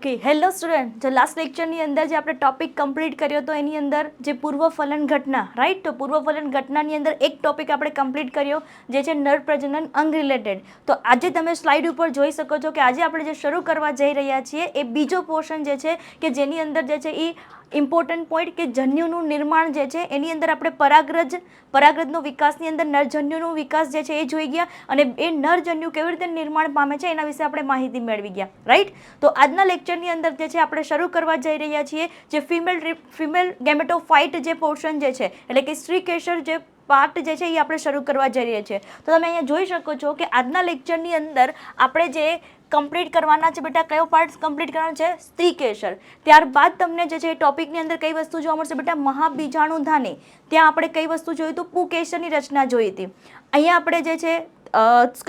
Okay hello student જો last લેક્ચરની અંદર જે આપણે ટોપિક કમ્પ્લીટ કર્યો હતો એની અંદર જે પૂર્વ ફલન ઘટના રાઈટ તો પૂર્વ ફલન ઘટનાની અંદર એક ટોપિક આપણે કમ્પ્લીટ કર્યો, જે છે નર પ્રજનન અંગ રિલેટેડ તો આજે તમે સ્લાઇડ ઉપર જોઈ શકો છો કે આજે આપણે જે શરૂ કરવા જઈ રહ્યા છીએ એ બીજો પોર્શન જે છે કે જેની અંદર જે છે એ ઇમ્પોર્ટન્ટ પોઈન્ટ કે જન્યુનું નિર્માણ જે છે, એની અંદર આપણે પરાગરજ, પરાગરજનો વિકાસની અંદર નરજન્યુનો વિકાસ જે છે એ જોઈ ગયા અને એ નરજન્યુ કેવી રીતે નિર્માણ પામે છે, એના વિશે આપણે માહિતી મેળવી ગયા. રાઈટ તો આજના લેક્ચરની અંદર જે છે, આપણે શરૂ કરવા જઈ રહ્યા છીએ જે ફિમેલ ફિમેલ ગેમેટોફાઇટ જે પોર્શન જે છે, એટલે કે સ્ત્રી કેશર જે પાર્ટ જે છે એ આપણે શરૂ કરવા જઈ રહ્યા છીએ. તો તમે અહીંયા જોઈ શકો છો કે આજના લેક્ચરની અંદર આપણે જે કમ્પ્લીટ કરવાના છે બેટા? કયો પાર્ટ કમ્પ્લીટ કરવાનો છે? સ્ત્રી કેસર. ત્યારબાદ તમને જે છે એ ટોપિકની અંદર કઈ વસ્તુ જોવા મળશે બેટા? મહાબીજાણુ ધાને ત્યાં આપણે કઈ વસ્તુ જોઈ હતું? પુકેશરની રચના જોઈ હતી. અહીંયા આપણે જે છે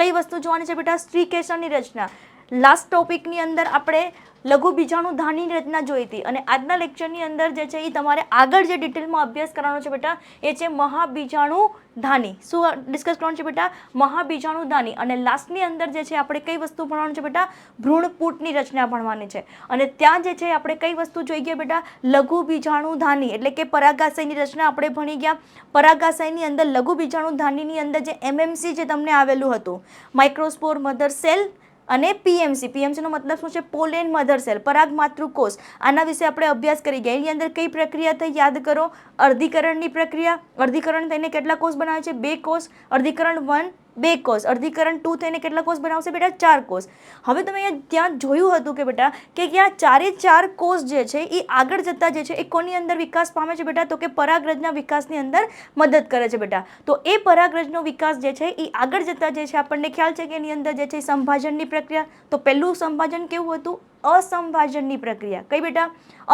કઈ વસ્તુ જોવાની છે બેટા? સ્ત્રી કેસરની રચના. લાસ્ટ ટોપિકની અંદર આપણે લઘુ બીજાણુ ધાની રચના જોઈ હતી. અને આજના લેક્ચરની અંદર જે છે એ તમારે આગળ જે ડિટેલમાં અભ્યાસ કરવાનો છે બેટા, એ છે મહાબીજાણુ ધાની. શું ડિસ્કસ કરવાનું છે બેટા? મહાબીજાણુ ધાની. અને લાસ્ટની અંદર જે છે, આપણે કઈ વસ્તુ ભણવાનું છે બેટા? ભ્રૂણપૂટની રચના ભણવાની છે. અને ત્યાં જે છે, આપણે કઈ વસ્તુ જોઈ ગયા બેટા? લઘુ બીજાણુ ધાની. એટલે કે પરાગાશયની રચના આપણે ભણી ગયા. પરાગાશયની અંદર લઘુ બીજાણુ ધાનીની અંદર જે એમએમસી જે તમને આવેલું હતું માઇક્રોસ્પોર મધર સેલ અને પીએમસી. પીએમસીનો મતલબ શું છે? પોલેન મધર સેલ, પરાગ માતૃકોષ. આના વિશે આપણે અભ્યાસ કરી ગયા. એની અંદર કઈ પ્રક્રિયા થઈ? યાદ કરો. અર્ધીકરણની પ્રક્રિયા. અર્ધીકરણ થઈને કેટલા કોષ બનાવે છે? બે કોષ. અર્ધીકરણ વન બે કોષ અર્ધીકરણ ટુ થઈને કેટલા કોષ બનાવશે બેટા? ચાર કોષ હવે તમે અહીંયા ત્યાં જોયું હતું કે બેટા, કે આ ચારે ચાર કોષ જે છે એ આગળ જતા જે છે, એ કોની અંદર વિકાસ પામે છે બેટા? તો કે પરાગરજના વિકાસની અંદર મદદ કરે છે બેટા. તો એ પરાગરજનો વિકાસ જે છે એ આગળ જતા જે છે, આપણને ખ્યાલ છે કે એની અંદર જે છે સંભાજનની પ્રક્રિયા? તો પહેલું સંભાજન કેવું હતું? અસંભાજનની પ્રક્રિયા. કઈ બેટા?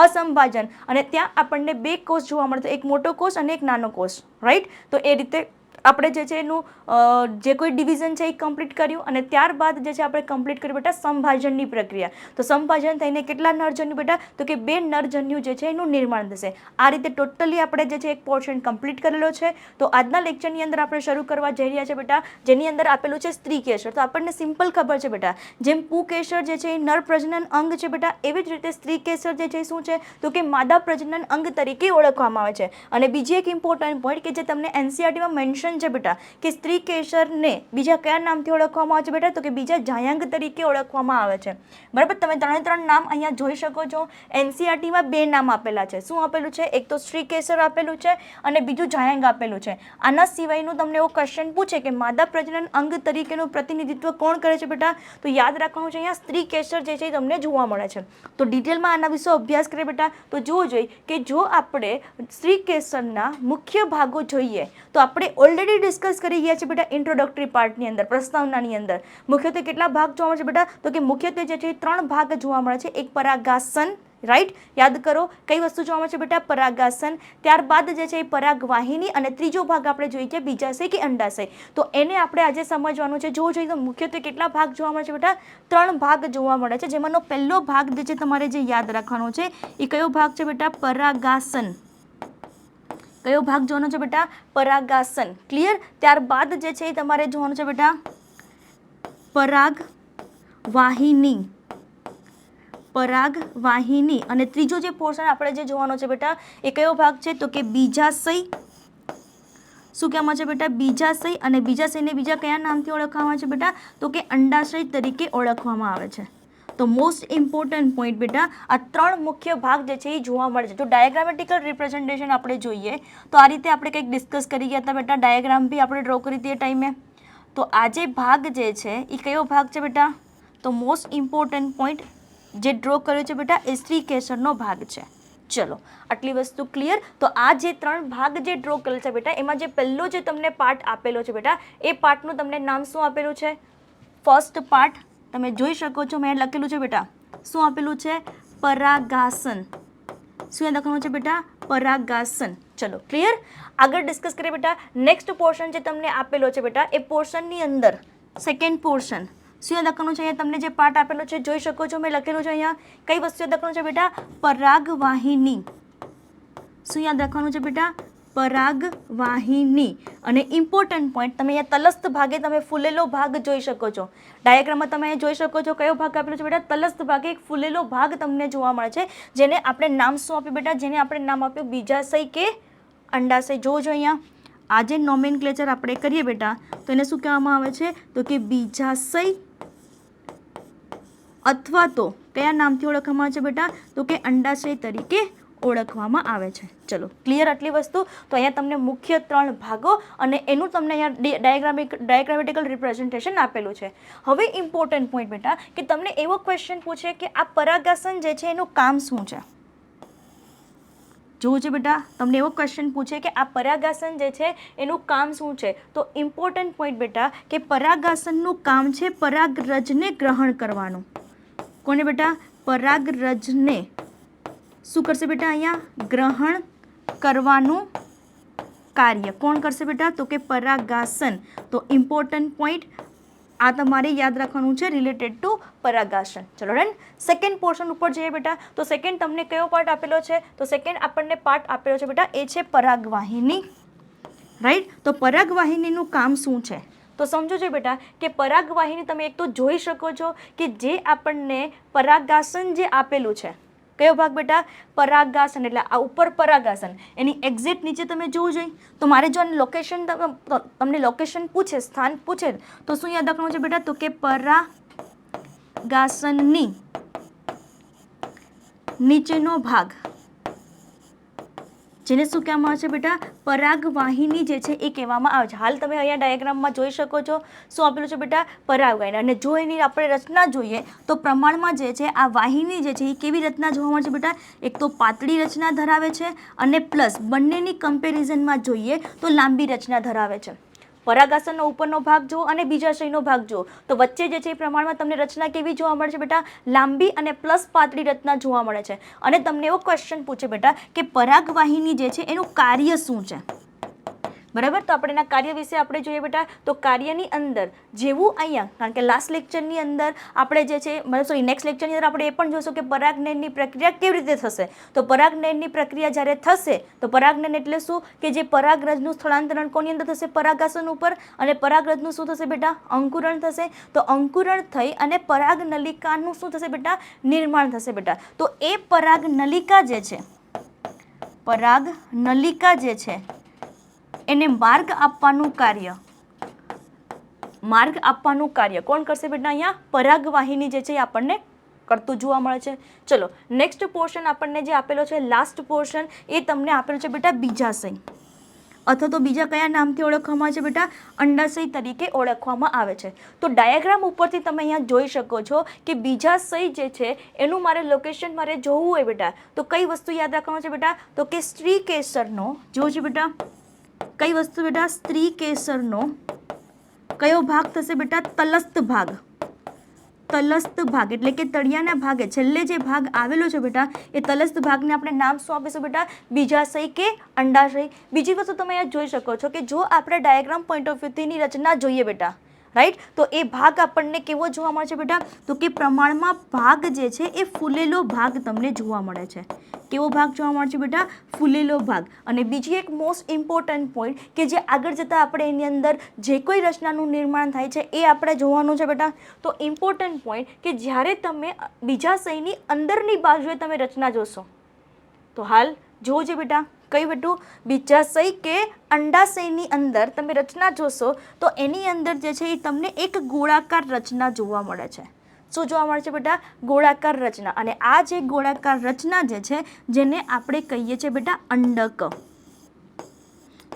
અસંભાજન. અને ત્યાં આપણને બે કોષ જોવા મળતો એક મોટો કોષ અને એક નાનો કોષ રાઈટ તો એ રીતે આપણે જે છે એનું જે કોઈ ડિવિઝન છે એ કમ્પ્લીટ કર્યું અને ત્યારબાદ જે છે આપણે કમ્પ્લીટ કર્યું બેટા સંભાજનની પ્રક્રિયા. તો સંભાજન થઈને કેટલા નરજન્યુ બેટા? તો કે બે નરજન્યુ જે છે એનું નિર્માણ થશે. આ રીતે ટોટલી આપણે જે છે એક પોર્શન કમ્પ્લીટ કરેલો છે. તો આજના લેક્ચરની અંદર આપણે શરૂ કરવા જઈ રહ્યા છે બેટા, જેની અંદર આપેલું છે સ્ત્રી કેસર. તો આપણને સિમ્પલ ખબર છે બેટા, જેમ પુ કેસર જે છે એ નર પ્રજનન અંગ છે બેટા, એવી જ રીતે સ્ત્રી કેસર જે છે શું છે? તો કે માદા પ્રજનન અંગ તરીકે ઓળખવામાં આવે છે. અને બીજી એક ઇમ્પોર્ટન્ટ પોઈન્ટ કે જે તમને એનસીઆરટીમાં મેન્શન છે બેટા? કે સ્ત્રી કેસરને બીજા કયા નામથી ઓળખવામાં આવે છે બેટા? તો કે બીજા જાયાંગ તરીકે ઓળખવામાં આવે છે. બરાબર? તમે ત્રણે ત્રણ નામ અહીંયા જોઈ શકો છો. એનસીઆરટીમાં બે નામ આપેલા છે. શું આપેલું છે? એક તો સ્ત્રી કેસર આપેલું છે અને બીજું જાયાંગ આપેલું છે. આના સિવાયનું તમને એવો ક્વેશ્ચન પૂછે કે માદા પ્રજનન અંગ તરીકેનું પ્રતિનિધિત્વ કોણ કરે છે બેટા? તો યાદ રાખવાનું છે અહીંયા સ્ત્રી કેસર જે છે એ તમને જોવા મળે છે. તો ડિટેલમાં આના વિશે અભ્યાસ કરીએ બેટા. તો જોવું જોઈએ કે જો આપણે સ્ત્રી કેસરના મુખ્ય ભાગો જોઈએ, તો આપણે ઓલરેડી ડિસ્કસ કરી ગયા છે બેટા ઇન્ટ્રોડક્ટરી પાર્ટની અંદર, પ્રસ્તાવનાની અંદર. મુખ્યત્વે કેટલા ભાગ જોવા મળે છે બેટા? તો કે મુખ્યત્વે જે છે ત્રણ ભાગ જોવા મળે છે. એક પરાગાસન રાઈટ યાદ કરો, કઈ વસ્તુ જોવા મળે છે બેટા? પરાગાસન. ત્યારબાદ જે છે એ પરાગવાહિની અને ત્રીજો ભાગ આપણે જોઈએ છે બીજાશય કે અંડાશય. તો એને આપણે આજે સમજવાનું છે. જોવું જોઈએ તો મુખ્યત્વે કેટલા ભાગ જોવા મળે છે બેટા? ત્રણ ભાગ જોવા મળે છે. જેમાંનો પહેલો ભાગ જે છે તમારે જે યાદ રાખવાનો છે, એ કયો ભાગ છે બેટા? પરાગાસન. કયો ભાગ જોવાનો છે બેટા? પરાગાસન. ક્લિયર ત્યારબાદ જે છે એ તમારે જોવાનું છે બેટા. પરાગ વાહિની પરાગ વાહિની અને ત્રીજો જે પોર્શન આપણે જે જોવાનો છે બેટા, એ કયો ભાગ છે? તો કે બીજાશય. શું કહેવામાં છે બેટા? બીજાશય અને બીજાશયને બીજા કયા નામથી ઓળખવામાં આવે છે બેટા? તો કે અંડાશય તરીકે ઓળખવામાં આવે છે. તો મોસ્ટ ઇમ્પોર્ટન્ટ પોઈન્ટ બેટા, આ ત્રણ મુખ્ય ભાગ જે છે એ જોવા મળે છે. તો ડાયાગ્રામેટિકલ રિપ્રેઝન્ટેશન આપણે જોઈએ, તો આ રીતે આપણે કંઈક ડિસ્કસ કરી ગયા હતા બેટા ડાયાગ્રામ બી આપણે ડ્રો કરી દઈએ ટાઈમે તો આ જે ભાગ જે છે, એ કયો ભાગ છે બેટા? તો મોસ્ટ ઇમ્પોર્ટન્ટ પોઈન્ટ જે ડ્રો કર્યો છે બેટા, એ શ્રી કેસરનો ભાગ છે. ચલો, આટલી વસ્તુ ક્લિયર તો આ જે ત્રણ ભાગ જે ડ્રો કરેલ છે બેટા, એમાં જે પહેલો જે તમને પાર્ટ આપેલો છે બેટા, એ પાર્ટનું તમને નામ શું આપેલું છે? ફર્સ્ટ પાર્ટ તમે જોઈ શકો છો, મેં લખેલું છે બેટા. શું આપેલું છે? પરાગાસન. શું યાદ લખવાનું છે બેટા? પરાગાસન. ચલો ક્લિયર આગળ ડિસ્કસ કરીએ બેટા. નેક્સ્ટ પોર્શન જે તમને આપેલો છે બેટા, એ પોર્શનની અંદર સેકન્ડ પોર્શન શું યાદ લખવાનું છે? અહીંયા તમને જે પાર્ટ આપેલો છે, જોઈ શકો છો, મેં લખેલું છે અહીંયા. કઈ વસ્તુ યાદ લખવાનું છે બેટા? પરાગવાહિની. શું યાદ રાખવાનું છે બેટા? પરાગવાહિની. અને ઇમ્પોર્ટન્ટ પોઈન્ટ તમે અહીંયા તલસ્થ ભાગે તમે ફૂલેલો ભાગ જોઈ શકો છો. ડાયાગ્રામમાં તમે જોઈ શકો છો કયો ભાગ આપેલો છે બેટા? તલસ્થ ભાગે એક ફૂલેલો ભાગ તમને જોવા મળે છે, જેને આપણે નામ શું આપ્યું બેટા? જેને આપણે નામ આપ્યું બીજાશય કે અંડાશય. જોજો અહીંયા આજે નોમેન ક્લેચર આપણે કરીએ બેટા, તો એને શું કહેવામાં આવે છે? તો કે બીજાશય અથવા તો, કયા નામથી ઓળખવામાં આવે છે બેટા? તો કે અંડાશય તરીકે ઓળખવામાં આવે છે. ચલો ક્લિયર આટલી વસ્તુ? તો અહીંયા તમને મુખ્ય ત્રણ ભાગો અને એનું તમને અહીંયા ડાયાગ્રામિક ડાયાગ્રામેટિકલ રિપ્રેઝન્ટેશન આપેલું છે. હવે ઇમ્પોર્ટન્ટ પોઈન્ટ બેટા, કે તમને એવો ક્વેશ્ચન પૂછે કે આ પરાગાસન જે છે એનું કામ શું છે? જોવું છે બેટા? તમને એવો ક્વેશ્ચન પૂછે કે આ પરાગાસન જે છે એનું કામ શું છે? તો ઇમ્પોર્ટન્ટ પોઈન્ટ બેટા, કે પરાગાસનનું કામ છે પરાગરજને ગ્રહણ કરવાનું. કોને બેટા? પરાગરજને. શું કરશે બેટા અહીંયા? ગ્રહણ કરવાનું કાર્ય. કોણ કરશે બેટા? તો કે પરાગાસન. તો ઇમ્પોર્ટન્ટ પોઈન્ટ આ તમારે યાદ રાખવાનું છે રિલેટેડ ટુ પરાગાસન. ચલો ડન સેકન્ડ પોર્શન ઉપર જઈએ બેટા. તો સેકન્ડ તમને કયો પાર્ટ આપેલો છે? તો સેકન્ડ આપણને પાર્ટ આપેલો છે બેટા, એ છે પરાગવાહિની. રાઈટ તો પરાગવાહિનીનું કામ શું છે? તો સમજો છો બેટા કે પરાગવાહિની તમે એક તો જોઈ શકો છો કે જે આપણને પરાગાસન જે આપેલું છે કયો ભાગ બેટા? પરાગાસન એટલે આ ઉપર પરાગાસન એની એક્ઝેક્ટ નીચે તમે જોવું જોઈએ. તો મારે જો લોકેશન તમને લોકેશન પૂછે, સ્થાન પૂછે, તો શું યાદ રાખવાનું છે બેટા? તો કે પરાગાસનની નીચેનો ભાગ. જેને શું કહેવામાં આવે છે બેટા? પરાગવાહિની જે છે એ કહેવામાં આવે છે. હાલ તમે અહીંયા ડાયાગ્રામમાં જોઈ શકો છો. શું આપેલું છે બેટા? પરાગવાહિની. અને જો એની આપણે રચના જોઈએ, તો પ્રમાણમાં જે છે, આ વાહિની જે છે એ કેવી રચના જોવા મળે છે બેટા? એક તો પાતળી રચના ધરાવે છે અને પ્લસ બંનેની કમ્પેરિઝનમાં જોઈએ, તો લાંબી રચના ધરાવે છે. પરાગાસનનો ઉપરનો ભાગ જુઓ અને બીજાશયનો ભાગ જુઓ. તો વચ્ચે જે છે એ પ્રમાણમાં તમને રચના કેવી જોવા મળે છે બેટા? લાંબી અને પ્લસ પાતળી રચના જોવા મળે છે. અને તમને એવો ક્વેશ્ચન પૂછે બેટા કે પરાગવાહિની જે છે એનું કાર્ય શું છે? બરાબર? તો આપણે એના કાર્ય વિશે આપણે જોઈએ બેટા. તો કાર્યની અંદર જેવું અહીંયા, કારણ કે લાસ્ટ લેક્ચરની અંદર આપણે જે છે, મતલબ સોરી નેક્સ્ટ લેક્ચરની અંદર આપણે એ પણ જોઈશું કે પરાગનયનની પ્રક્રિયા કેવી રીતે થશે. તો પરાગનયનની પ્રક્રિયા જ્યારે થશે, તો પરાગનયન એટલે શું? કે જે પરાગરજનું સ્થળાંતરણ કોની અંદર થશે? પરાગાસન ઉપર. અને પરાગરજનું શું થશે બેટા? અંકુરણ થશે. તો અંકુરણ થઈ અને પરાગ નલિકાનું શું થશે બેટા? નિર્માણ થશે બેટા. તો એ પરાગ નલિકા જે છે પરાગ નલિકા જે છે એને માર્ગ આપવાનું કાર્ય. માર્ગ આપવાનું કાર્ય. કોણ કરશે બેટા અહીંયા? પરાગવાહિની જે છે એ આપણને કરતું જોવા મળે છે. ચલો નેક્સ્ટ પોર્શન આપણને જે આપેલો છે લાસ્ટ પોર્શન એ તમને આપેલો છે બેટા બીજાશય અથવા તો બીજા કયા નામથી ઓળખવામાં આવે છે બેટા? અંડાશય તરીકે ઓળખવામાં આવે છે. તો ડાયાગ્રામ ઉપરથી તમે અહીંયા જોઈ શકો છો કે બીજાશય જે છે, એનું મારે લોકેશન મારે જોવું હોય બેટા. તો કઈ વસ્તુ યાદ રાખવાનું છે બેટા? તો કે સ્ત્રી કેસરનો જોવું છે બેટા. કઈ વસ્તુ બેટા? સ્ત્રી કેસરનો. કયો ભાગ થશે બેટા? તલસ્થ ભાગ. તલસ્થ ભાગ, એટલે કે તળિયાના ભાગે. છેલ્લે જે ભાગ આવેલો છે બેટા, એ તલસ્થ ભાગને આપણે નામ શું આપીશું બેટા? બીજાશય કે અંડાશય. બીજી વસ્તુ તમે અહીંયા જોઈ શકો છો કે જો આપણે ડાયાગ્રામ પોઈન્ટ ઓફ વ્યૂથી રચના જોઈએ બેટા રાઈટ તો એ ભાગ આપણને કેવો જોવા મળે છે બેટા? તો કે પ્રમાણમાં ભાગ જે છે એ ફૂલેલો ભાગ તમને જોવા મળે છે. કેવો ભાગ જોવા મળે છે બેટા? ફૂલેલો ભાગ. અને બીજી એક મોસ્ટ ઇમ્પોર્ટન્ટ પોઈન્ટ કે જે આગળ જતાં આપણે એની અંદર જે કોઈ રચનાનું નિર્માણ થાય છે એ આપણે જોવાનું છે બેટા. તો ઇમ્પોર્ટન્ટ પોઈન્ટ કે જ્યારે તમે બીજા શયની અંદરની બાજુએ તમે રચના જોશો. તો હાલ જોવો બેટા. બધું. બીજાશય કે અંડાશયની અંદર તમે રચના જોશો તો એની અંદર જે છે એ તમને એક ગોળાકાર રચના જોવા મળે છે. શું જોવા મળે છે બેટા? ગોળાકાર રચના. અને આ જે ગોળાકાર રચના જે છે, જેને આપણે કહીએ છીએ બેટા અંડક.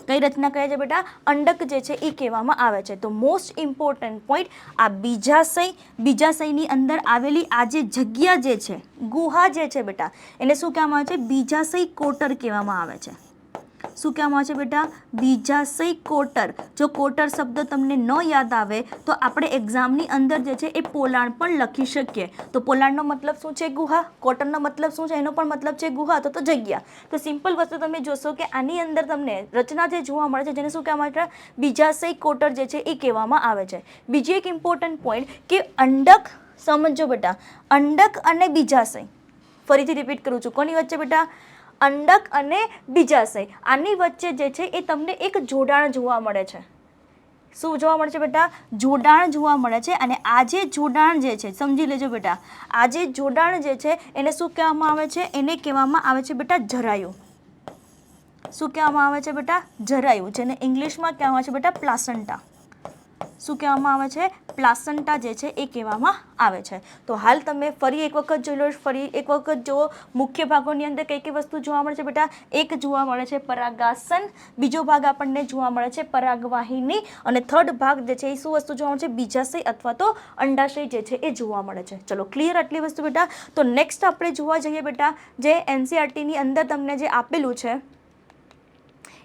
કઈ રચના કહે છે બેટા? અંડક જે છે એ કહેવામાં આવે છે. તો મોસ્ટ ઇમ્પોર્ટન્ટ પોઈન્ટ આ બીજાશય, બીજાશયની અંદર આવેલી આ જે જગ્યા જે છે, ગુહા જે છે બેટા, એને શું કહેવામાં આવે છે? બીજાશય કોટર કહેવામાં આવે છે. શું કહેવામાં આવે છે બેટા? બીજાશય કોટર. જો કોટર શબ્દ તમને ન યાદ આવે, તો આપણે એક્ઝામની અંદર જે છે એ પોલાણ પણ લખી શકીએ. તો પોલાણનો મતલબ શું છે ગુહા? કોટરનો મતલબ શું છે? એનો પણ મતલબ છે ગુહા. તો તો જગ્યા. તો સિમ્પલ વસ્તુ તમે જોશો કે આની અંદર તમને રચના જે જોવા મળે છે, જેને શું કહેવામાં આવે છે? બીજાશય કોટર જે છે એ કહેવામાં આવે છે. બીજી એક ઇમ્પોર્ટન્ટ પોઈન્ટ કે અંડક સમજો બેટા. અંડક અને બીજાશય ફરીથી રિપીટ કરું છું. કોની વચ્ચે બેટા? અંડક અને બીજાશય આની વચ્ચે જે છે એ તમને એક જોડાણ જોવા મળે છે. શું જોવા મળે છે બેટા? જોડાણ જોવા મળે છે અને આ જે જોડાણ જે છે, સમજી લેજો બેટા. આ જે જોડાણ જે છે એને શું કહેવામાં આવે છે? એને કહેવામાં આવે છે બેટા જરાયું. શું કહેવામાં આવે છે બેટા? જરાયું, જેને ઇંગ્લિશમાં કહેવામાં આવે છે બેટા પ્લાસન્ટા. શું કહેવામાં આવે છે? પ્લાસન્ટા જે છે એ કહેવામાં આવે છે. તો હાલ તમે ફરી એક વખત જોઈ લો, ફરી એક વખત જુઓ. મુખ્ય ભાગોની અંદર કઈ કઈ વસ્તુ જોવા મળે છે બેટા? એક જોવા મળે છે પરાગાસન, બીજો ભાગ આપણને જોવા મળે છે પરાગવાહિની, અને થર્ડ ભાગ જે છે એ શું વસ્તુ જોવા મળે છે? બીજાશય અથવા તો અંડાશય જે છે એ જોવા મળે છે. ચલો ક્લિયર આટલી વસ્તુ બેટા? તો નેક્સ્ટ આપણે જોવા જઈએ બેટા, જે એનસીઆરટીની અંદર તમને જે આપેલું છે,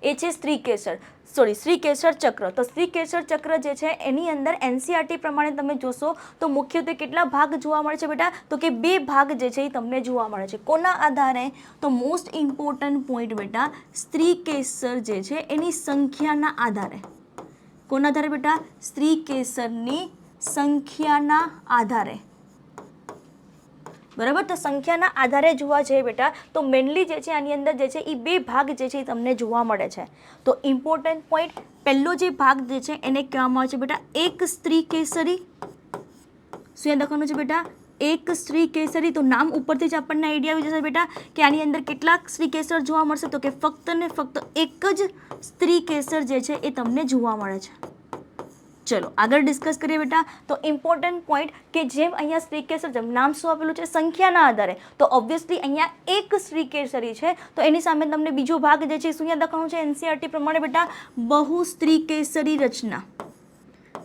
એ છે સ્ત્રી કેસર. સોરી શ્રી કેસર ચક્ર તો શ્રી કેસર ચક્ર જે છે, એની અંદર એનસીઆરટી પ્રમાણે તમે જોશો, તો મુખ્યત્વે કેટલા ભાગ જોવા મળે છે બેટા? તો કે બે ભાગ જે છે એ તમને જોવા મળે છે. કોના આધારે? તો મોસ્ટ ઇમ્પોર્ટન્ટ પોઈન્ટ બેટા સ્ત્રી કેસર જે છે, એની સંખ્યાના આધારે. કોના આધારે બેટા? સ્ત્રી કેસરની સંખ્યાના આધારે. બરાબર? તો સંખ્યાના આધારે જોવા જઈએ બેટા, તો મેનલી જે છે આની અંદર જે છે એ બે ભાગ જે છે એ તમને જોવા મળે છે. તો ઇમ્પોર્ટન્ટ પોઈન્ટ પહેલો જે ભાગ જે છે એને કહેવામાં આવે છે બેટા, એક સ્ત્રી કેસરી. શું યાદ રાખવાનું છે બેટા? એક સ્ત્રી કેસરી. તો નામ ઉપરથી જ આપણને આઈડિયા આવી જશે બેટા કે આની અંદર કેટલાક સ્ત્રી કેસર જોવા મળશે. તો કે ફક્ત ને ફક્ત એક જ સ્ત્રી કેસર જે છે એ તમને જોવા મળે છે. ચલો, આગળ ડિસ્કસ કરીએ બેટા. તો ઇમ્પોર્ટન્ટ પોઈન્ટ કે જેમ અહીંયા શ્રી કેસર જેમ નામ શું આપેલું છે? સંખ્યાના આધારે. તો ઓબ્વિયસલી અહીંયા એક સ્ત્રી કેસરી છે. તો એની સામે તમને બીજો ભાગ જે છે, શું યાદ રાખવાનું છે? એનસીઆરટી પ્રમાણે બેટા, બહુ સ્ત્રી કેસરી રચના.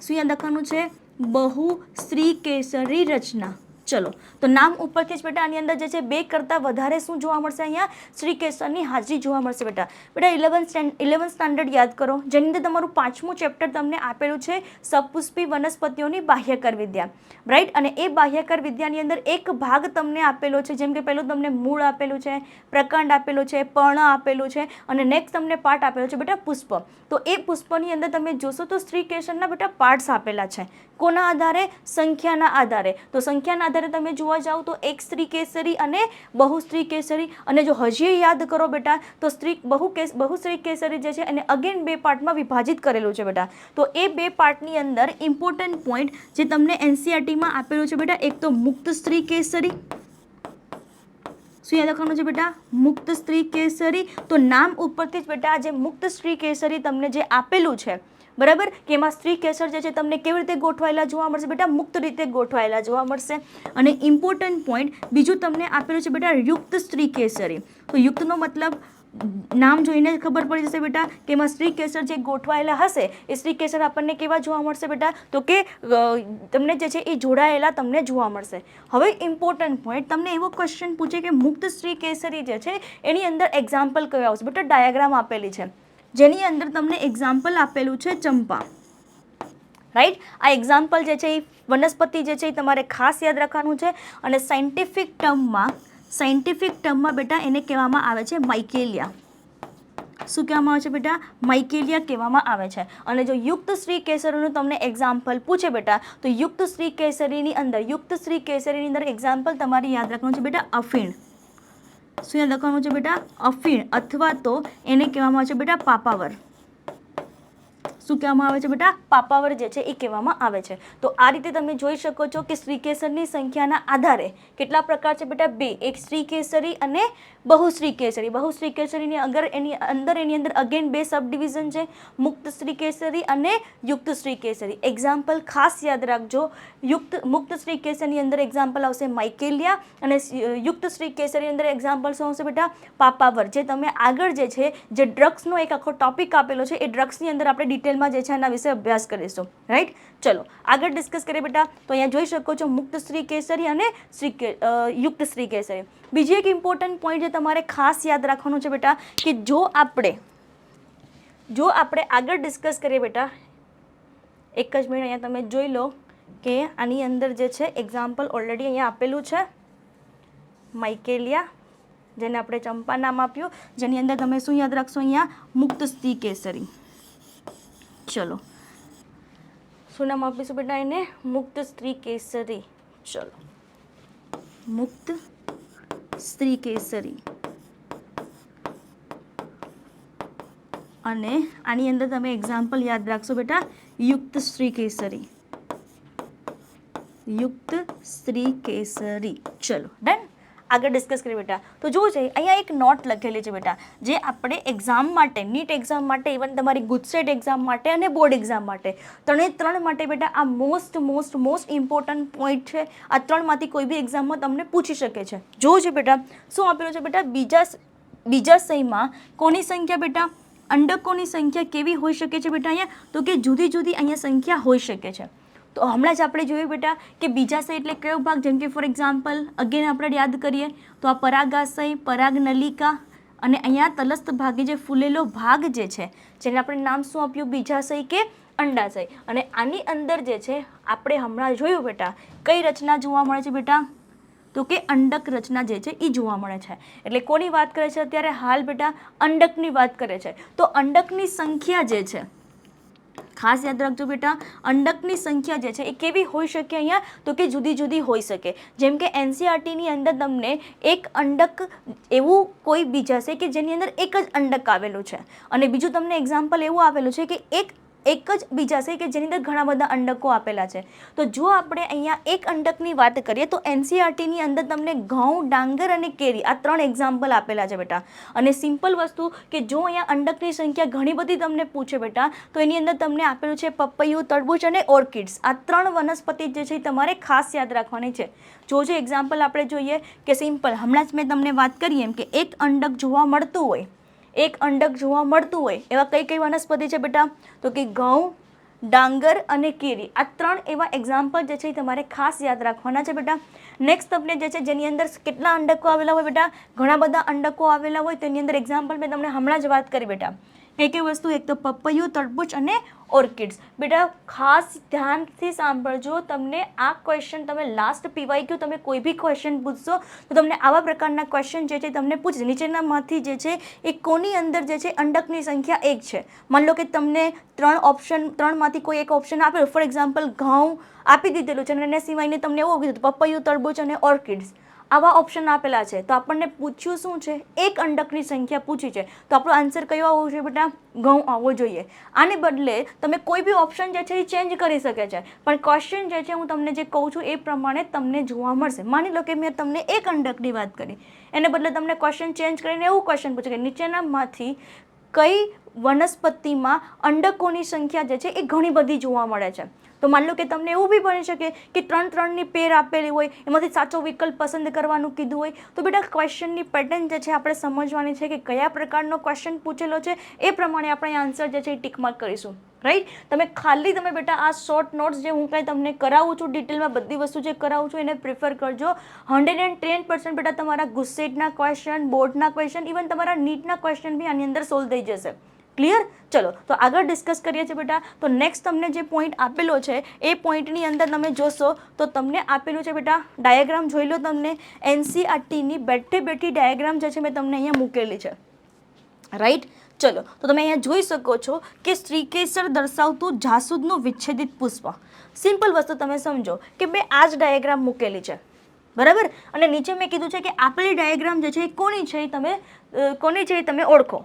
શું યાદ રાખવાનું છે? બહુ સ્ત્રી કેસરી રચના. ચલો. તો નામ ઉપરથી જ બેટા આની અંદર જે છે, બે કરતાં વધારે શું જોવા મળશે અહીંયા? શ્રી કેસરની હાજરી જોવા મળશે બેટા. બેટા ઇલેવન સ્ટેન્ડ ઇલેવન સ્ટાન્ડર્ડ યાદ કરો. જેની અંદર તમારું પાંચમું ચેપ્ટર તમને આપેલું છે, સપુષ્પી વનસ્પતિઓની બાહ્યકર વિદ્યા. રાઈટ અને એ બાહ્યકર વિદ્યાની અંદર એક ભાગ તમને આપેલો છે. જેમ કે પહેલું તમને મૂળ આપેલું છે, પ્રકાંડ આપેલું છે, પર્ણ આપેલું છે, અને નેક્સ્ટ તમને પાઠ આપેલો છે બેટા પુષ્પ. તો એ પુષ્પની અંદર તમે જોશો તો શ્રી કેસરના બેટા પાર્ટ્સ આપેલા છે. કોના આધારે? સંખ્યાના આધારે. તો સંખ્યાના આધારે તમે જોવા જાઓ તો એક સ્ત્રી કેસરી અને બહુ સ્ત્રી કેસરી. અને જો હજી યાદ કરો બેટા, તો સ્ત્રી બહુ કેસ, બહુ સ્ત્રી કેસરી જે છે એને અગેન બે પાર્ટમાં વિભાજિત કરેલું છે બેટા. તો એ બે પાર્ટની અંદર ઇમ્પોર્ટન્ટ પોઈન્ટ જે તમને એનસીઆરટીમાં આપેલું છે બેટા, એક તો મુક્ત સ્ત્રી કેસરી. શું યાદ રાખવાનું છે બેટા? મુક્ત સ્ત્રી કેસરી. તો નામ ઉપરથી જ બેટા જે મુક્ત સ્ત્રી કેસરી તમને જે આપેલું છે બરાબર? કે એમાં સ્ત્રી કેસર જે છે તમને કેવી રીતે ગોઠવાયેલા જોવા મળશે બેટા? મુક્ત રીતે ગોઠવાયેલા જોવા મળશે. અને ઇમ્પોર્ટન્ટ પોઈન્ટ બીજું તમને આપેલું છે બેટા યુક્ત સ્ત્રી કેસરી. તો યુક્તનો મતલબ નામ જોઈને ખબર પડી જશે બેટા કે એમાં સ્ત્રી કેસર જે ગોઠવાયેલા હશે, એ સ્ત્રી કેસર આપણને કેવા જોવા મળશે બેટા? તો કે તમને જે છે એ જોડાયેલા તમને જોવા મળશે. હવે ઇમ્પોર્ટન્ટ પોઈન્ટ તમને એવો ક્વેશ્ચન પૂછે કે મુક્ત સ્ત્રી કેસરી જે છે, એની અંદર એક્ઝામ્પલ કયો આવશે? બેટા ડાયાગ્રામ આપેલી છે. જેની અંદર તમને એક્ઝામ્પલ આપેલું છે ચંપા. રાઈટ આ એક્ઝામ્પલ જે છે એ વનસ્પતિ જે છે એ તમારે ખાસ યાદ રાખવાનું છે અને સાયન્ટિફિક ટર્મમાં સાયન્ટિફિક ટર્મમાં બેટા એને કહેવામાં આવે છે માઇકેલિયા શું કહેવામાં આવે છે બેટા? માઇકેલિયા કહેવામાં આવે છે. અને જો યુક્ત શ્રી કેસરીનું તમને એક્ઝામ્પલ પૂછે બેટા, તો યુક્ત શ્રી કેસરીની અંદર, યુક્ત શ્રી કેસરીની અંદર એક્ઝામ્પલ તમારે યાદ રાખવાનું છે બેટા અફીણ. શું યાદ રાખવાનું છે બેટા? અફીણ અથવા તો એને કહેવામાં આવે છે બેટા પાપાવર. શું કહેવામાં આવે છે બેટા? પાપાવર જે છે એ કહેવામાં આવે છે. તો આ રીતે તમે જોઈ શકો છો કે શ્રીકેસરની સંખ્યાના આધારે કેટલા પ્રકાર છે બેટા? બે, એક શ્રીકેસરી અને બહુ કેસરી. બહુ કેસરીની અગર એની અંદર એની અંદર અગેન બે સબ ડિવિઝન છે, મુક્ત શ્રીકેસરી અને યુક્ત શ્રીકેસરી એક્ઝામ્પલ ખાસ યાદ રાખજો, યુક્ત, મુક્ત શ્રીકેસરની અંદર એક્ઝામ્પલ આવશે માઇકેલિયા અને યુક્ત શ્રીકેસરી અંદર એક્ઝામ્પલ શું આવશે બેટા? પાપાવર. જે તમે આગળ જે છે, જે ડ્રગ્સનો એક આખો ટોપિક આપેલો છે, એ ડ્રગ્સની અંદર આપણે ડિટેલમાં જે છે એના વિશે અભ્યાસ કરીશું. રાઈટ ચલો, આગળ ડિસ્કસ કરીએ બેટા. તો અહીંયા જોઈ શકો છો મુક્ત શ્રી કેસરી અને શ્રી યુક્ત શ્રી કેસરી. બીજી એક ઇમ્પોર્ટન્ટ પોઈન્ટ જે તમારે ખાસ યાદ રાખવાનું છે બેટા, કે જો આપણે જો આપણે આગળ ડિસ્કસ કરીએ બેટા, એક જ મિનિટ અહીંયા તમે જોઈ લો કે આની અંદર જે છે એક્ઝામ્પલ ઓલરેડી અહીંયા આપેલું છે. માઇકેલિયા જેને આપણે ચંપા નામ આપ્યું, જેની અંદર તમે શું યાદ રાખશો અહીંયા? મુક્ત સ્ત્રી કેસરી. ચલો. શું નામ આપીશું બેટા એને મુક્ત સ્ત્રી કેસરી. ચલો. મુક્ત સ્ત્રી કેસરી. અને આની અંદર તમે એક્ઝામ્પલ યાદ રાખશો બેટા, યુક્ત સ્ત્રી કેસરી. યુક્ત સ્ત્રી કેસરી. ચલો ડન આગળ ડિસ્કસ કરીએ બેટા. તો છે અહીંયા એક નોટ લખેલી છે બેટા, જે આપણે એક્ઝામ માટે નીટ એક્ઝામ માટે ઇવન તમારી ગુજસેટ એક્ઝામ માટે અને બોર્ડ એક્ઝામ માટે, ત્રણે ત્રણ માટે બેટા આ most most most important point છે. આ ત્રણમાંથી કોઈ બી એક્ઝામમાં તમને પૂછી શકે છે. જોજે બેટા, શું આપેલું છે બેટા? બીજા બીજા સહીમાં કોની સંખ્યા બેટા? અંડકોની સંખ્યા કેવી હોઈ શકે છે બેટા અહીંયા? તો કે જુદી જુદી અહીંયા સંખ્યા હોઈ શકે છે. તો હમણાં જ આપણે જોયું બેટા કે બીજાશય એટલે કયો ભાગ? જેમ કે ફોર એક્ઝામ્પલ અગેન આપણે યાદ કરીએ તો આ પરાગાશય, પરાગનલિકા અને અહીંયા તલસ્થ ભાગે જે ફૂલેલો ભાગ જે છે, જેને આપણે નામ શું આપ્યું? બીજાશય કે અંડાશય. અને આની અંદર જે છે, આપણે હમણાં જોયું બેટા, કઈ રચના જોવા મળે છે બેટા? તો કે અંડક રચના જે છે એ જોવા મળે છે. એટલે કોની વાત કરે છે અત્યારે? હાલ બેટા, અંડકની વાત કરે છે. તો અંડકની સંખ્યા જે છે ખાસ યાદ રાખજો બેટા, અંડકની સંખ્યા જે છે એ કેવી હોઈ શકે અહીંયા? તો કે જુદી જુદી હોઈ શકે. જેમ કે એનસીઆરટીની અંદર તમને એક અંડક એવું કોઈ બીજા છે કે જેની અંદર એક જ અંડક આવેલું છે. અને બીજું તમને એક્ઝામ્પલ એવું આપેલું છે કે એક એક જ બીજા છે કે જેની અંદર ઘણા બધા અંડકો આપેલા છે. તો જો આપણે અહીંયા એક અંડકની વાત કરીએ તો એનસીઆરટીની અંદર તમને ઘઉં, ડાંગર અને કેરી આ ત્રણ એક્ઝામ્પલ આપેલા છે બેટા. અને સિમ્પલ વસ્તુ કે જો અહીંયા અંડકની સંખ્યા ઘણી બધી તમને પૂછે બેટા, તો એની અંદર તમને આપેલું છે પપૈયું, તરબૂચ અને ઓર્કિડ્સ આ ત્રણ વનસ્પતિ જે છે તમારે ખાસ યાદ રાખવાની છે. જો જે એક્ઝામ્પલ આપણે જોઈએ કે સિમ્પલ હમણાં જ મેં તમને વાત કરી એમ કે એક અંડક જોવા મળતું હોય એક અંડક જોવા મળતું હોય એવા કઈ કઈ વનસ્પતિ છે બેટા? તો કે ઘઉં, ડાંગર અને કેરી. આ ત્રણ એવા એક્ઝામ્પલ જે છે એ તમારે ખાસ યાદ રાખવાના છે બેટા. નેક્સ્ટ તમને જે છે જેની અંદર કેટલા અંડકો આવેલા હોય બેટા? ઘણા બધા અંડકો આવેલા હોય તેની અંદર એક્ઝામ્પલ મેં તમને હમણાં જ વાત કરી બેટા. કઈ કઈ વસ્તુ, એક તો પપૈયું, તરબૂચ અને ઓર્કિડ્સ. બેટા, ખાસ ધ્યાનથી સાંભળજો, તમને આ ક્વેશ્ચન તમે લાસ્ટ પીવાઈ ગયું, તમે કોઈ બી ક્વેશ્ચન પૂછશો, તો તમને આવા પ્રકારના ક્વેશ્ચન જે છે તમને પૂછશે. નીચેનામાંથી જે છે એ કોની અંદર જે છે અંડકની સંખ્યા એક છે. માન લો કે તમને ત્રણ ઓપ્શન ત્રણમાંથી કોઈ એક ઓપ્શન આપેલો. ફોર એક્ઝામ્પલ ઘઉં આપી દીધેલું છે અને એને સિવાયને તમને એવું કીધું પપૈયું, તરબૂચ અને ઓર્કિડ્સ. આવા ઓપ્શન આપેલા છે. તો આપણને પૂછ્યું શું છે? એક અંડકની સંખ્યા પૂછી છે. તો આપણો આન્સર કયો આવવો જોઈએ બેટા? ઘઉં આવવો જોઈએ. આને બદલે તમે કોઈ બી ઓપ્શન જે છે એ ચેન્જ કરી શકે છે. પણ ક્વેશ્ચન જે છે હું તમને જે કહું છું એ પ્રમાણે તમને જોવા મળશે. માની લો કે મેં તમને એક અંડકની વાત કરી. એને બદલે તમને ક્વેશ્ચન ચેન્જ કરીને એવું ક્વેશ્ચન પૂછે કે નીચેનામાંથી કઈ વનસ્પતિમાં અંડકોની સંખ્યા જે છે એ ઘણી બધી જોવા મળે છે. તો માન લો કે તમને એવું બી બની શકે કે ત્રણ ત્રણની પેર આપેલી હોય, એમાંથી સાચો વિકલ્પ પસંદ કરવાનું કીધું હોય, તો બેટા ક્વેશ્ચનની પેટર્ન જે છે આપણે સમજવાની છે કે કયા પ્રકારનો ક્વેશ્ચન પૂછેલો છે, એ પ્રમાણે આપણે આન્સર જે છે એ ટીકમાર્ક કરીશું. રાઈટ તમે ખાલી તમે બેટા આ શોર્ટ નોટ્સ જે હું કાંઈ તમને કરાવું છું ડિટેલમાં બધી વસ્તુ જે કરાવું છું, એને પ્રિફર કરજો. હંડ્રેડ એન્ડ ટેન પર્સન્ટ બેટા તમારા ગુસ્સેટના ક્વેશ્ચન બોર્ડના ક્વેશ્ચન ઇવન તમારા નીટના ક્વેશ્ચન બી આની અંદર સોલ્વ થઈ જશે. ક્લિયર ચલો, તો આગળ ડિસ્કસ કરીએ છીએ બેટા. તો નેક્સ્ટ તમને જે પોઈન્ટ આપેલો છે, એ પોઈન્ટની અંદર તમે જોશો, તો તમને આપેલું છે બેટા ડાયાગ્રામ જોઈ લો તમને. એનસીઆરટીની બેઠે બેઠી ડાયાગ્રામ જે છે મેં તમને અહીંયા મૂકેલી છે. રાઈટ ચલો, તો તમે અહીંયા જોઈ શકો છો કે શ્રીકેસર દર્શાવતું જાસૂદનું વિચ્છેદિત પુષ્પ. સિમ્પલ વસ્તુ તમે સમજો કે મેં આ જ ડાયાગ્રામ મૂકેલી છે. બરાબર? અને નીચે મેં કીધું છે કે આપેલી ડાયાગ્રામ જે છે એ કોની છે એ તમે કોની છે એ તમે ઓળખો.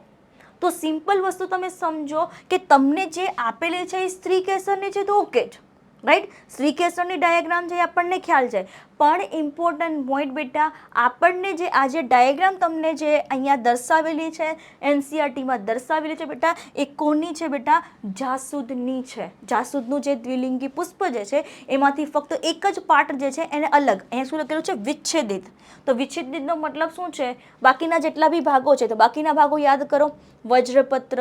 તો સિમ્પલ વસ્તુ તમે સમજો કે તમને જે આપેલી છે એ સ્ત્રી કેસરની છે તો ઓકે જ રાઈટ સ્ત્રી કેસરની ડાયાગ્રામ છે એ આપણને ખ્યાલ છે. પણ ઇમ્પોર્ટન્ટ પોઈન્ટ બેટા, આપણને જે આ જે ડાયાગ્રામ તમને જે અહીંયા દર્શાવેલી છે એનસીઆરટીમાં દર્શાવેલી છે બેટા, એ કોની છે બેટા? જાસૂદની છે. જાસૂદનું જે દ્વિલિંગી પુષ્પ જે છે, એમાંથી ફક્ત એક જ પાર્ટ જે છે એને અલગ. અહીંયા શું લખેલું છે? વિચ્છેદિત. તો વિચ્છેદિતનો મતલબ શું છે? બાકીના જેટલા બી ભાગો છે, તો બાકીના ભાગો યાદ કરો. વજ્રપત્ર,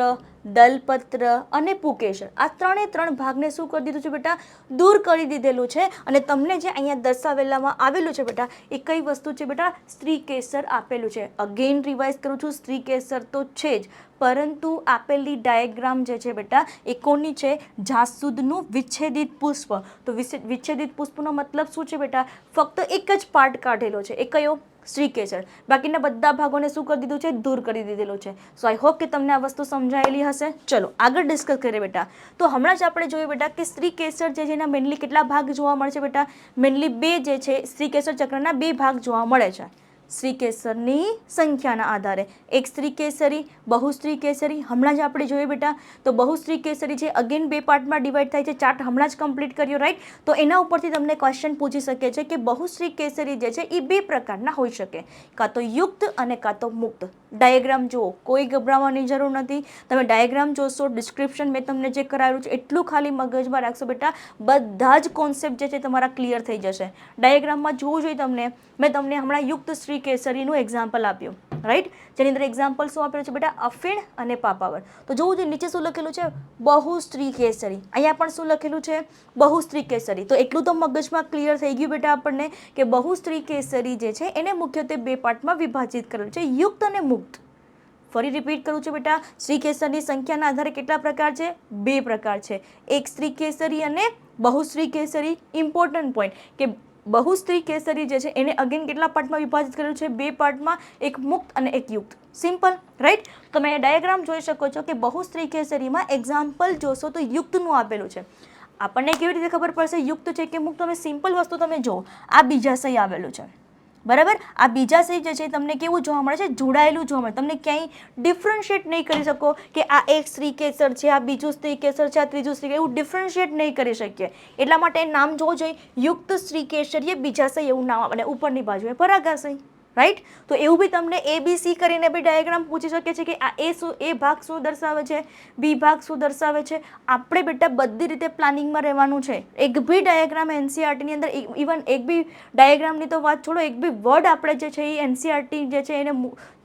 દલપત્ર અને પુકેશર. આ ત્રણે ત્રણ ભાગને શું કરી દીધું છે બેટા? દૂર કરી દીધેલું છે. અને તમને જે અહીંયા દર્શાવેલામાં આવેલું છે બેટા. એ કઈ વસ્તુ છે બેટા? સ્ત્રી કેસર આપેલું છે. અગેન રિવાઇઝ કરું છું. સ્ત્રી કેસર તો છે જ. પરંતુ આપેલી ડાયાગ્રામ જે છે બેટા, એ કોની છે? જાસૂદનું વિચ્છેદિત પુષ્પ. તો વિચ્છેદિત પુષ્પનો મતલબ શું છે બેટા? ફક્ત એક જ પાર્ટ કાઢેલો છે. એ કયો? શ્રીકેસર. બાકીના બધા ભાગોને શું કરી દીધું છે? દૂર કરી દીધેલું છે. સો આઈ હોપ કે તમને આ વસ્તુ સમજાયેલી હશે. ચલો, આગળ ડિસ્કસ કરીએ બેટા. તો હમણાં જ આપણે જોયું બેટા કે શ્રીકેસર જે છે, એના મેનલી કેટલા ભાગ જોવા મળે છે બેટા? મેનલી બે જે છે, શ્રીકેસર ચક્રના બે ભાગ જોવા મળે છે. સ્ત્રી કેસરની સંખ્યાના આધારે. એક સ્ત્રી કેસરી બહુસ્ત્રી કેસરી હમણાં જ આપણે જોઈએ બેટા, તો બહુ સ્ત્રી કેસરી છે અગેન બે પાર્ટમાં ડિવાઈડ થાય છે ચાર્ટ હમણાં જ કમ્પ્લીટ કર્યો રાઈટ તો એના ઉપરથી તમને ક્વેશ્ચન પૂછી શકે છે કે બહુસ્ત્રી કેસરી જે છે એ બે પ્રકારના હોઈ શકે. કાં તો યુક્ત અને કાં તો મુક્ત. ડાયાગ્રામ જુઓ. કોઈ ગભરાવાની જરૂર નથી. તમે ડાયાગ્રામ જોશો, ડિસ્ક્રિપ્શન મેં તમને જે કરાવ્યું છે, એટલું ખાલી મગજમાં રાખશો બેટા, બધા જ કોન્સેપ્ટ જે છે તમારા ક્લિયર થઈ જશે. ડાયાગ્રામમાં જોવું જોઈએ તમને. મેં તમને હમણાં યુક્ત શ્રી કેસરીનું એક્ઝામ્પલ આપ્યું. રાઈટ જેની અંદર એક્ઝામ્પલ શું આપેલું છે બેટા? અફીણ અને પાપાવર. તો જોવું જોઈએ, નીચે શું લખેલું છે? બહુ સ્ત્રી કેસરી. અહીંયા પણ શું લખેલું છે? બહુ સ્ત્રી કેસરી. તો એટલું તો મગજમાં ક્લિયર થઈ ગયું બેટા આપણને કે બહુ સ્ત્રી કેસરી જે છે, એને મુખ્યત્વે બે પાર્ટમાં વિભાજિત કરેલું છે. યુક્ત અને મુક્ત. ફરી રિપીટ કરું છું બેટા. સ્ત્રી કેસરની સંખ્યાના આધારે કેટલા પ્રકાર છે? બે પ્રકાર છે. એક સ્ત્રી કેસરી અને બહુસ્ત્રી કેસરી. ઇમ્પોર્ટન્ટ પોઈન્ટ કે બહુસ્ત્રી કેસરી જે છે, એને અગેન કેટલા પાર્ટમાં વિભાજિત કરેલું છે? બે પાર્ટમાં, એક મુક્ત અને એક યુક્ત. સિમ્પલ રાઈટ તમે ડાયાગ્રામ જોઈ શકો છો કે બહુસ્ત્રી કેસરીમાં એક્ઝામ્પલ જોશો તો યુક્તનું આપેલું છે. આપણને કેવી રીતે ખબર પડશે યુક્ત છે કે મુક્ત? તમે સિમ્પલ વસ્તુ તમે જુઓ. આ બીજા સહી આવેલું છે. બરાબર? આ બીજા સહી જે છે તમને કેવું જોવા મળે છે? જોડાયેલું જોવા મળે. તમને ક્યાંય ડિફરન્શિએટ નહીં કરી શકો કે આ એક સ્ત્રી કેસર છે, આ બીજું સ્ત્રી કેસર છે, આ ત્રીજું સ્ત્રી એવું ડિફરન્શિએટ નહીં કરી શકીએ. એટલા માટે નામ જોવું જોઈએ. યુક્ત સ્ત્રી કેસરીએ બીજા સહી એવું નામ આપણે ઉપરની બાજુએ પરાગા રાઈટ તો એવું બી તમને એ બી સી કરીને બી ડાયાગ્રામ પૂછી શકે છે કે આ એ શું એ ભાગ શું દર્શાવે છે બી ભાગ શું દર્શાવે છે. આપણે બેટા બધી રીતે પ્લાનિંગમાં રહેવાનું છે. એક બી ડાયાગ્રામ એનસીઆરટીની અંદર ઇવન એક બી ડાયાગ્રામની તો વાત છોડો, એક બી વર્ડ આપણે જે છે એ એનસીઆરટી જે છે એને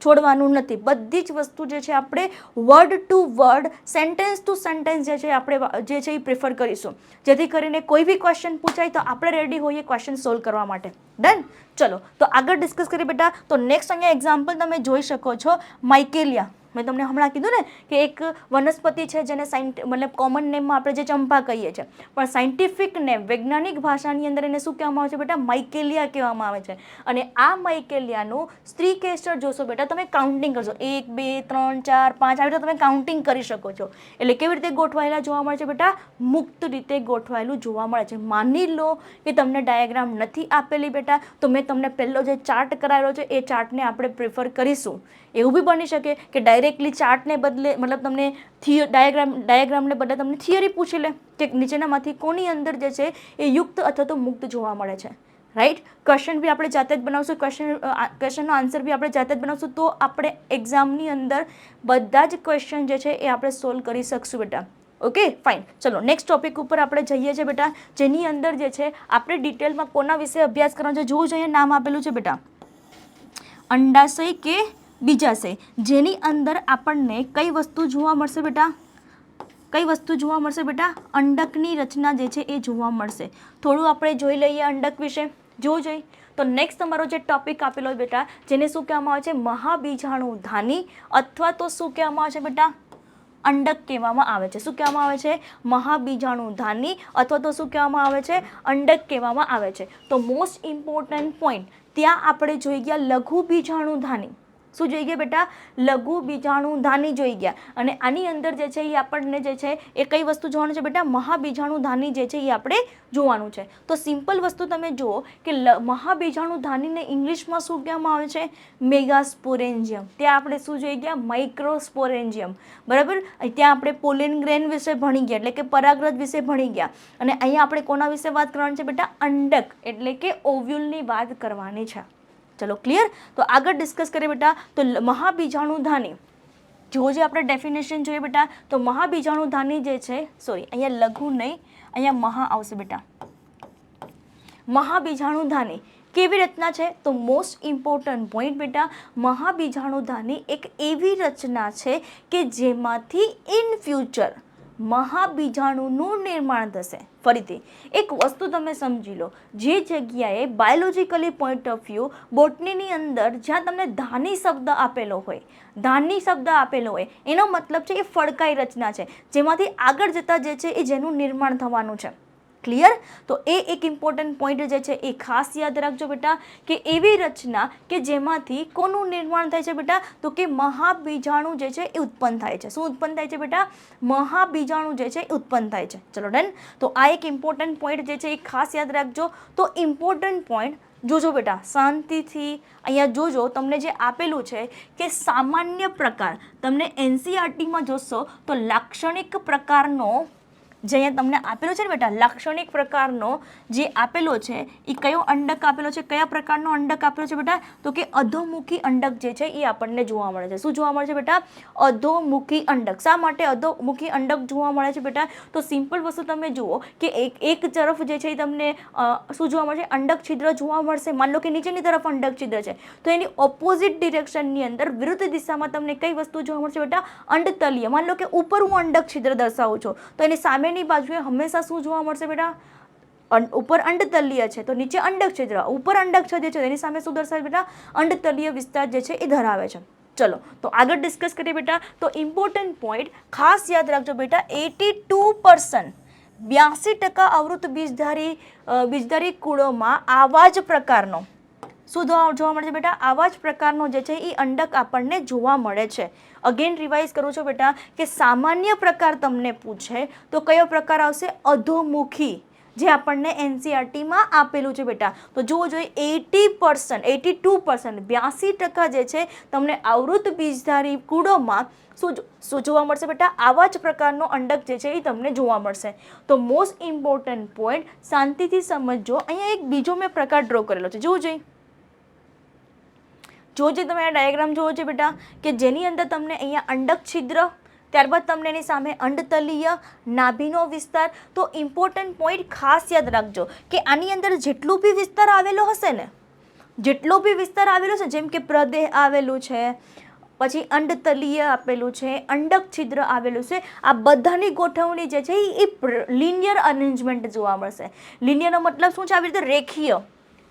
છોડવાનું નથી. બધી જ વસ્તુ જે છે આપણે word to word sentence to sentence જે છે આપણે જે છે એ પ્રિફર કરીશું. જેથી કરીને કોઈ બી ક્વેશ્ચન પૂછાય તો આપણે રેડી હોઈએ ક્વેશ્ચન સોલ્વ કરવા માટે. ડન ચલો, તો આગળ ડિસ્કસ કરીએ બેટા. તો નેક્સ્ટ અહીંયા એક્ઝામ્પલ તમે જોઈ શકો છો. માઇકેલિયા મેં તમને હમણાં કીધું ને કે એક વનસ્પતિ છે જેને સાઇન્ટ મતલબ કોમન નેમમાં આપણે જે ચંપા કહીએ છીએ. પણ સાયન્ટિફિક નેમ વૈજ્ઞાનિક ભાષાની અંદર એને શું કહેવામાં આવે છે બેટા? માઇકેલિયા કહેવામાં આવે છે. અને આ માઇકેલિયાનું સ્ત્રી કેસ્ટર જોશો બેટા, તમે કાઉન્ટિંગ કરશો એક, બે, ત્રણ, ચાર, પાંચ, આવી રીતે તમે કાઉન્ટિંગ કરી શકો છો. એટલે કેવી રીતે ગોઠવાયેલા જોવા મળે છે બેટા? મુક્ત રીતે ગોઠવાયેલું જોવા મળે છે. માની લો કે તમને ડાયાગ્રામ નથી આપેલી બેટા, તો મેં તમને પહેલો જે ચાર્ટ કરાવેલો છે, એ ચાર્ટને આપણે પ્રિફર કરીશું. એવું બી બની શકે કે ડાયરેક્ટલી ચાર્ટને બદલે, મતલબ તમને થિયો ડાયાગ્રામ ડાયાગ્રામને બદલે તમને થિયરી પૂછી લે કે નીચેનામાંથી કોની અંદર જે છે એ યુક્ત અથવા તો મુક્ત જોવા મળે છે. રાઈટ ક્વેશ્ચન બી આપણે જાતે જ બનાવશું ક્વેશ્ચન ક્વેશ્ચનનો આન્સર બી આપણે જાતે જ બનાવશું, તો આપણે એક્ઝામની અંદર બધા જ ક્વેશ્ચન જે છે એ આપણે સોલ્વ કરી શકશું બેટા. ઓકે ફાઇન ચલો નેક્સ્ટ ટોપિક ઉપર આપણે જઈએ છીએ બેટા, જેની અંદર જે છે આપણે ડિટેલમાં કોના વિશે અભ્યાસ કરવાનો છે, જોવું જોઈએ, નામ આપેલું છે બેટા. અંડાશય કે બીજાશય જેની અંદર આપણને કઈ વસ્તુ જોવા મળશે બેટા? કઈ વસ્તુ જોવા મળશે બેટા? અંડકની રચના જે છે એ જોવા મળશે. થોડું આપણે જોઈ લઈએ અંડક વિશે. જોવું જોઈએ તો નેક્સ્ટ તમારો જે ટોપિક આપેલો બેટા, જેને શું કહેવામાં આવે છે? મહાબીજાણુ ધાની અથવા તો શું કહેવામાં આવે છે બેટા? અંડક કહેવામાં આવે છે. શું કહેવામાં આવે છે? મહાબીજાણુ ધાની અથવા તો શું કહેવામાં આવે છે? અંડક કહેવામાં આવે છે. તો મોસ્ટ ઇમ્પોર્ટન્ટ પોઈન્ટ ત્યાં આપણે જોઈ ગયા લઘુ બીજાણુ ધાની. શું જોઈ ગયા બેટા? લઘુ બીજાણુ ધાની જોઈ ગયા. અને આની અંદર જે છે એ આપણને જે છે એ કઈ વસ્તુ જોવાનું છે બેટા? મહાબીજાણુ ધાની જે છે એ આપણે જોવાનું છે. તો સિમ્પલ વસ્તુ તમે જુઓ કે મહાબીજાણુ ધાનીને ઇંગ્લિશમાં શું કહેવામાં આવે છે? મેગાસ્પોરેન્જિયમ. ત્યાં આપણે શું જોઈ ગયા? માઇક્રોસ્પોરેન્જિયમ. બરાબર? ત્યાં આપણે પોલેન ગ્રેન વિશે ભણી ગયા, એટલે કે પરાગ્રત વિશે ભણી ગયા. અને અહીંયા આપણે કોના વિશે વાત કરવાની છે બેટા? અંડક, એટલે કે ઓવ્યુલની વાત કરવાની છે. ચલો ક્લિયર તો આગળ ડિસ્કસ કરીએ બેટા, તો મહાબીજાણુધાની. જો જે આપણે ડેફિનેશન જોઈએ બેટા, તો મહાબીજાણુધાની જે છે સોરી અહીંયા લઘુ નહીં, અહીંયા મહા આવશે બેટા. મહાબીજાણુધાની કેવી રચના છે? તો મોસ્ટ ઇમ્પોર્ટન્ટ પોઈન્ટ બેટા, મહાબીજાણુધાની એક એવી રચના છે કે જેમાંથી ઇન ફ્યુચર મહાબીજાણુનું નિર્માણ થશે. ફરીથી, એક વસ્તુ તમે સમજી લો. જે જગ્યાએ બાયોલોજીકલી પોઈન્ટ ઓફ વ્યૂ બોટનીની અંદર જ્યાં તમને ધાની શબ્દ આપેલો હોય, ધાની શબ્દ આપેલો હોય, એનો મતલબ છે એ ફળકાઈ રચના છે. જેમાંથી આગળ જતાં જે છે એ જેનું નિર્માણ થવાનું છે. ક્લિયર તો એ એક ઇમ્પોર્ટન્ટ પોઈન્ટ જે છે, એ ખાસ યાદ રાખજો બેટા, કે એવી રચના કે જેમાંથી કોનું નિર્માણ થાય છે બેટા? તો કે મહાબીજાણુ જે છે, એ ઉત્પન્ન થાય છે. શું ઉત્પન્ન થાય છે બેટા? મહાબીજાણુ જે છે, એ ઉત્પન્ન થાય છે. ચલો ડન? તો આ એક ઇમ્પોર્ટન્ટ પોઈન્ટ જે છે, એ ખાસ યાદ રાખજો. તો ઇમ્પોર્ટન્ટ પોઈન્ટ જોજો બેટા, શાંતિથી અહીંયા જોજો. તમને જે આપેલું છે કે સામાન્ય પ્રકાર, તમને એનસીઆરટીમાં જોશો તો લાક્ષણિક પ્રકારનો જે અહીંયા તમને આપેલો છે ને બેટા, લાક્ષણિક પ્રકારનો જે આપેલો છે એ કયો અંડક આપેલો છે, કયા પ્રકારનો અંડક આપેલો છે બેટા? તો કે અધોમુખી અંડક જે છે એ આપણને જોવા મળે છે. શું જોવા મળે છે બેટા? અધોમુખી અંડક. શા માટે અધોમુખી અંડક જોવા મળે છે બેટા? તો સિમ્પલ વસ્તુ તમે જુઓ કે એક એક તરફ જે છે એ તમને શું જોવા મળશે અંડક છિદ્ર જોવા મળશે. માન લો કે નીચેની તરફ અંડક છિદ્ર છે. તો એની ઓપોઝિટ ડિરેક્શનની અંદર વિરુદ્ધ દિશામાં તમને કઈ વસ્તુ જોવા મળશે બેટા? અંડતલીય. માન લો કે ઉપર હું અંડક છિદ્ર દર્શાવું છું. તો એની સામેની બાજુએ હંમેશા શું જોવા મળશે બેટા? ઉપર અંડતલીય છે. તો નીચે અંડક છિદ્ર ઉપર અંડક છિદ્ર છે, એની સામે શું દર્શાવે બેટા? અંડતલીય વિસ્તાર જે છે, એ ધરાવે છે. ચલો, તો આગળ ડિસ્કસ કરીએ બેટા. તો ઇમ્પોર્ટન્ટ પોઈન્ટ ખાસ યાદ રાખજો બેટા, એટી ટુ પર્સન્ટ બ્યાસી ટકા આવૃત બીજધારી બીજધારી કુળોમાં આવા જ પ્રકારનો. શું જોવા મળે છે બેટા? આવા જ પ્રકારનો જે છે, એ અંડક આપણને જોવા મળે છે. અગેન રિવાઇઝ કરું છું બેટા કે સામાન્ય પ્રકાર તમને પૂછે તો કયો પ્રકાર આવશે? અધોમુખી, જે આપણને એનસીઆરટીમાં આપેલું છે બેટા. તો જુઓ જોઈએ eighty percent, eighty two percent, બ્યાસી ટકા જે છે તમને આવૃત બીજધારી કુળોમાં શું શું જોવા મળશે બેટા. આવા જ પ્રકારનો અંડક જે છે એ તમને જોવા મળશે. તો મોસ્ટ ઇમ્પોર્ટન્ટ પોઈન્ટ શાંતિથી સમજો અહીંયા એક બીજો મેં પ્રકાર ડ્રો કરેલો છે. જોવું જોઈએ જો જે તમે આ ડાયાગ્રામ જોવો છો બેટા, કે જેની અંદર તમને અહીંયા અંડક છિદ્ર, ત્યારબાદ તમને એની સામે અંડતલીય, નાભીનો વિસ્તાર, તો ઇમ્પોર્ટન્ટ પોઈન્ટ ખાસ યાદ રાખજો કે આની અંદર જેટલું બી વિસ્તાર આવેલો હશે ને, જેટલો બી વિસ્તાર આવેલો છે, જેમ કે પ્રદેહ આવેલું છે, પછી અંડતલીય આપેલું છે, અંડક છિદ્ર આવેલું છે, આ બધાની ગોઠવણી જે છે એ લિનિયર અરેન્જમેન્ટ જોવા મળશે. લિનિયરનો મતલબ શું છે? આવી રીતે રેખીય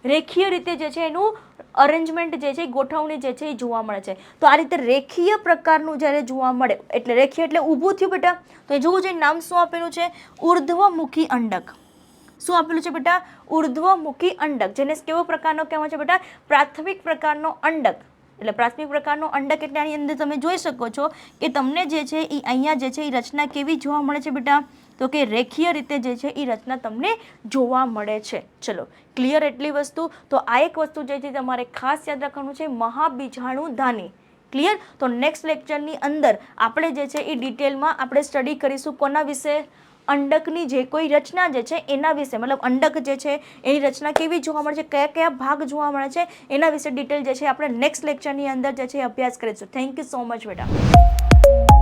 રેખીય રીતે જે છે એનું અરેન્જમેન્ટ જે છે, એ ગોઠવણી જે છે, એ જોવા મળે છે. તો આ રીતે રેખીય પ્રકારનું જ્યારે જોવા મળે, એટલે રેખીય એટલે ઊભું થયું બેટા. તો એ જોવું જોઈએ, નામ શું આપેલું છે? ઉર્ધ્વમુખી અંડક. શું આપેલું છે બેટા? ઉર્ધ્વમુખી અંડક. જેને કેવો પ્રકારનો કહેવાય છે બેટા? પ્રાથમિક પ્રકારનો અંડક. એટલે પ્રાથમિક પ્રકારનો અંડક એટલે આની અંદર તમે જોઈ શકો છો કે તમને જે છે, એ અહીંયા જે છે, એ રચના કેવી જોવા મળે છે બેટા? તો કે રેખીય રીતે જે છે એ રચના તમને જોવા મળે છે. ચલો ક્લિયર એટલી વસ્તુ? તો આ એક વસ્તુ જે છે તમારે ખાસ યાદ રાખવાનું છે, મહાબીજાણુ ધાની. ક્લિયર તો નેક્સ્ટ લેક્ચરની અંદર આપણે જે છે એ ડિટેલમાં આપણે સ્ટડી કરીશું કોના વિશે? અંડકની જે કોઈ રચના જે છે એના વિશે. મતલબ અંડક જે છે એની રચના કેવી જોવા મળે છે, કયા કયા ભાગ જોવા મળે છે, એના વિશે ડિટેલ જે છે આપણે નેક્સ્ટ લેક્ચરની અંદર જે છે અભ્યાસ કરીશું. થેન્ક યુ સો મચ બેટા.